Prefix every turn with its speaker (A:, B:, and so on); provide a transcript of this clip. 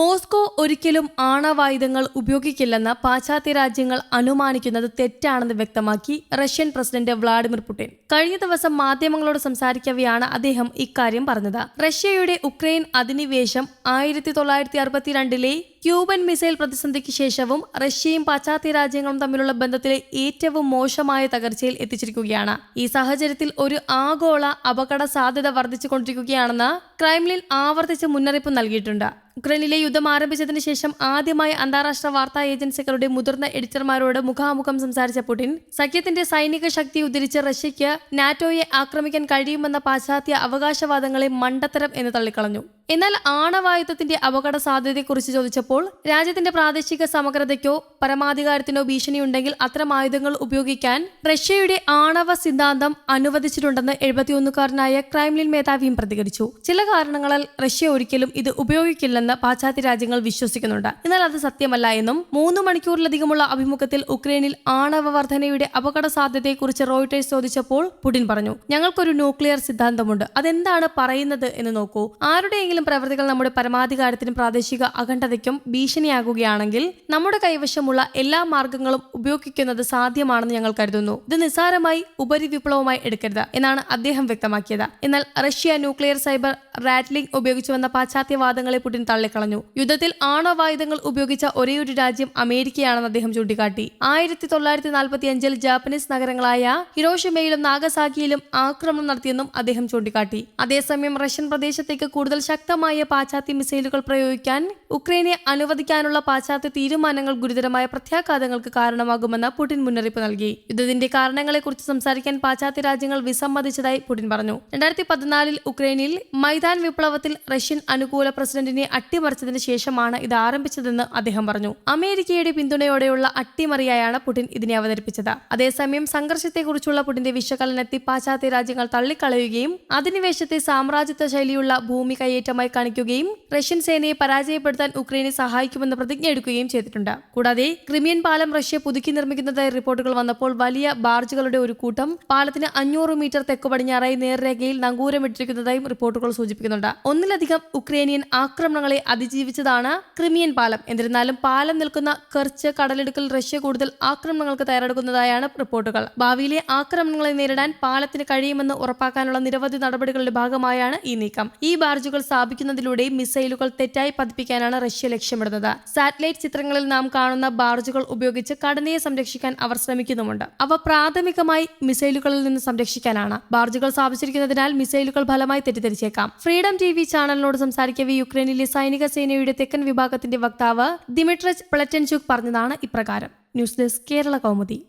A: Moscow ഒരിക്കലും ആണവായുധങ്ങൾ ഉപയോഗിക്കില്ലെന്ന് പാശ്ചാത്യ രാജ്യങ്ങൾ അനുമാനിക്കുന്നത് തെറ്റാണെന്ന് വ്യക്തമാക്കി റഷ്യൻ പ്രസിഡന്റ് വ്ളാഡിമിർ പുടിൻ. കഴിഞ്ഞ ദിവസം മാധ്യമങ്ങളോട് സംസാരിക്കവെയാണ് അദ്ദേഹം ഇക്കാര്യം പറഞ്ഞത്. റഷ്യയുടെ ഉക്രൈൻ അധിനിവേശം ആയിരത്തി തൊള്ളായിരത്തി അറുപത്തിരണ്ടിലെ ക്യൂബൻ മിസൈൽ പ്രതിസന്ധിക്ക് ശേഷവും റഷ്യയും പാശ്ചാത്യ രാജ്യങ്ങളും തമ്മിലുള്ള ബന്ധത്തിലെ ഏറ്റവും മോശമായ തകർച്ചയിൽ എത്തിച്ചിരിക്കുകയാണ്. ഈ സാഹചര്യത്തിൽ ഒരു ആഗോള അപകട സാധ്യത വർദ്ധിച്ചുകൊണ്ടിരിക്കുകയാണെന്ന് ക്രൈംലിൻ ആവർത്തിച്ച് മുന്നറിയിപ്പ് നൽകിയിട്ടുണ്ട്. ഉക്രൈനിലെ യുദ്ധം ആരംഭിച്ചതിന് ശേഷം ആദ്യമായി അന്താരാഷ്ട്ര വാർത്താ ഏജൻസികളുടെ മുതിർന്ന എഡിറ്റർമാരോട് മുഖാമുഖം സംസാരിച്ച പുടിൻ സഖ്യത്തിന്റെ സൈനിക ശക്തി ഉദ്ധരിച്ച് റഷ്യയ്ക്ക് നാറ്റോയെ ആക്രമിക്കാൻ കഴിയുമെന്ന പാശ്ചാത്യ അവകാശവാദങ്ങളെ മണ്ടത്തരം എന്ന് തള്ളിക്കളഞ്ഞു. എന്നാൽ ആണവായുധത്തിന്റെ അപകട സാധ്യതയെക്കുറിച്ച് ചോദിച്ചപ്പോൾ രാജ്യത്തിന്റെ പ്രാദേശിക സമഗ്രതയ്ക്കോ പരമാധികാരത്തിനോ ഭീഷണിയുണ്ടെങ്കിൽ അത്തരം ആയുധങ്ങൾ ഉപയോഗിക്കാൻ റഷ്യയുടെ ആണവ സിദ്ധാന്തം അനുവദിച്ചിട്ടുണ്ടെന്ന് എഴുപത്തിയൊന്നുകാരനായ ക്രൈംലിൻ മേധാവിയും പ്രതികരിച്ചു. ചില കാരണങ്ങളാൽ റഷ്യ ഒരിക്കലും ഇത് ഉപയോഗിക്കില്ലെന്ന് പാശ്ചാത്യ രാജ്യങ്ങൾ വിശ്വസിക്കുന്നുണ്ട്. എന്നാൽ അത് സത്യമല്ല എന്നും മൂന്ന് മണിക്കൂറിലധികമുള്ള അഭിമുഖത്തിൽ ഉക്രൈനിൽ ആണവ വർധനയുടെ അപകട സാധ്യതയെക്കുറിച്ച് റോയിട്ടേഴ്സ് ചോദിച്ചപ്പോൾ പുടിൻ പറഞ്ഞു ഞങ്ങൾക്കൊരു ന്യൂക്ലിയർ സിദ്ധാന്തമുണ്ട്. അതെന്താണ് പറയുന്നത് എന്ന് നോക്കൂ. ആരുടെയെങ്കിലും പ്രവൃത്തികൾ നമ്മുടെ പരമാധികാരത്തിനും പ്രാദേശിക അഖണ്ഡതയ്ക്കും ഭീഷണിയാകുകയാണെങ്കിൽ നമ്മുടെ കൈവശമുള്ള എല്ലാ മാർഗങ്ങളും ഉപയോഗിക്കുന്നത് സാധ്യമാണെന്ന് ഞങ്ങൾ കരുതുന്നു. ഇത് നിസ്സാരമായി ഉപരിവിപ്ലവമായി എടുക്കരുത് എന്നാണ് അദ്ദേഹം വ്യക്തമാക്കിയത്. എന്നാൽ റഷ്യ ന്യൂക്ലിയർ സൈബർ റാറ്റ്ലിംഗ് ഉപയോഗിച്ചു വന്ന പാശ്ചാത്യവാദങ്ങളെ പുടിൻ തള്ളിക്കളഞ്ഞു. യുദ്ധത്തിൽ ആണവായുധങ്ങൾ ഉപയോഗിച്ച ഒരേയൊരു രാജ്യം അമേരിക്കയാണെന്ന് അദ്ദേഹം ചൂണ്ടിക്കാട്ടി. ആയിരത്തി തൊള്ളായിരത്തി നാൽപ്പത്തി അഞ്ചിൽ ജാപ്പനീസ് നഗരങ്ങളായ ഹിരോഷിമയിലും നാഗസാക്കിയിലും ആക്രമണം നടത്തിയെന്നും അദ്ദേഹം ചൂണ്ടിക്കാട്ടി. അതേസമയം റഷ്യൻ പ്രദേശത്തേക്ക് കൂടുതൽ ശക്തമായ പാശ്ചാത്യ മിസൈലുകൾ പ്രയോഗിക്കാൻ ഉക്രൈനെ അനുവദിക്കാനുള്ള പാശ്ചാത്യ തീരുമാനങ്ങൾ ഗുരുതരമായ പ്രത്യാഘാതങ്ങൾക്ക് കാരണമാകുമെന്ന് പുടിൻ മുന്നറിയിപ്പ് നൽകി. യുദ്ധത്തിന്റെ കാരണങ്ങളെക്കുറിച്ച് സംസാരിക്കാൻ പാശ്ചാത്യ രാജ്യങ്ങൾ വിസമ്മതിച്ചതായി പുടിൻ പറഞ്ഞു. രണ്ടായിരത്തി പതിനാലിൽ ഉക്രൈനിൽ മൈതാൻ വിപ്ലവത്തിൽ റഷ്യൻ അനുകൂല പ്രസിഡന്റിനെ അട്ടിമറിച്ചതിന് ശേഷമാണ് ഇത് ആരംഭിച്ചതെന്ന് അദ്ദേഹം പറഞ്ഞു. അമേരിക്കയുടെ പിന്തുണയോടെയുള്ള അട്ടിമറിയായാണ് പുടിൻ ഇതിനെ അവതരിപ്പിച്ചത്. അതേസമയം സംഘർഷത്തെക്കുറിച്ചുള്ള പുടിന്റെ വിശകലനത്തിൽ പാശ്ചാത്യ രാജ്യങ്ങൾ തള്ളിക്കളയുകയും അധിനിവേശത്തെ സാമ്രാജ്യത്വ ശൈലിയുള്ള ഭൂമി കയ്യേറ്റമായി കാണിക്കുകയും റഷ്യൻ സേനയെ പരാജയപ്പെടുത്താൻ ഉക്രൈനെ സഹായിക്കുമെന്ന് പ്രതിജ്ഞ എടുക്കുകയും ചെയ്തിട്ടുണ്ട്. കൂടാതെ ക്രിമിയൻ പാലം റഷ്യ പുതുക്കി നിർമ്മിക്കുന്നതായി റിപ്പോർട്ടുകൾ വന്നപ്പോൾ വലിയ ബാർജുകളുടെ ഒരു കൂട്ടം പാലത്തിന് അഞ്ഞൂറ് മീറ്റർ തെക്ക് പടിഞ്ഞാറായി നേർരേഖയിൽ നങ്കൂരമിട്ടിരിക്കുന്നതായും റിപ്പോർട്ടുകൾ സൂചിപ്പിക്കുന്നുണ്ട്. ഒന്നിലധികം ഉക്രൈനിയൻ ആക്രമണങ്ങളെ അതിജീവിച്ചതാണ് ക്രിമിയൻ പാലം. എന്നിരുന്നാലും പാലം നിൽക്കുന്ന കെർച്ച് കടലിടുക്കിൽ റഷ്യ കൂടുതൽ ആക്രമണങ്ങൾക്ക് തയ്യാറെടുക്കുന്നതായാണ് റിപ്പോർട്ടുകൾ. ഭാവിയിലെ ആക്രമണങ്ങളെ നേരിടാൻ പാലത്തിന് കഴിയുമെന്ന് ഉറപ്പാക്കാനുള്ള നിരവധി നടപടികളുടെ ഭാഗമായാണ് ഈ നീക്കം. ഈ ബാർജുകൾ സ്ഥാപിക്കുന്നതിലൂടെ മിസൈലുകൾ തെറ്റായി പതിപ്പിക്കാനാണ് റഷ്യ ലക്ഷ്യമിടുന്നത്. സാറ്റലൈറ്റ് ചിത്രങ്ങളിൽ നാം കാണുന്ന ബാർജുകൾ ഉപയോഗിച്ച് കടനയെ സംരക്ഷിക്കാൻ അവർ ശ്രമിക്കുന്നുമുണ്ട്. അവ പ്രാഥമികമായി മിസൈലുകളിൽ നിന്ന് സംരക്ഷിക്കാനാണ്. ബാർജുകൾ സ്ഥാപിച്ചിരിക്കുന്നതിനാൽ മിസൈലുകൾ ഫലമായി തെറ്റിദ്ധരിച്ചേക്കാം. ഫ്രീഡം ടി വി ചാനലിനോട് സംസാരിക്കവേ യുക്രൈനിലെ സൈനിക സേനയുടെ തെക്കൻ വിഭാഗത്തിന്റെ വക്താവ് ദിമിട്രസ് പ്ലറ്റൻചുക് പറഞ്ഞതാണ് ഇപ്രകാരം. News desk Kerala Kaumudi.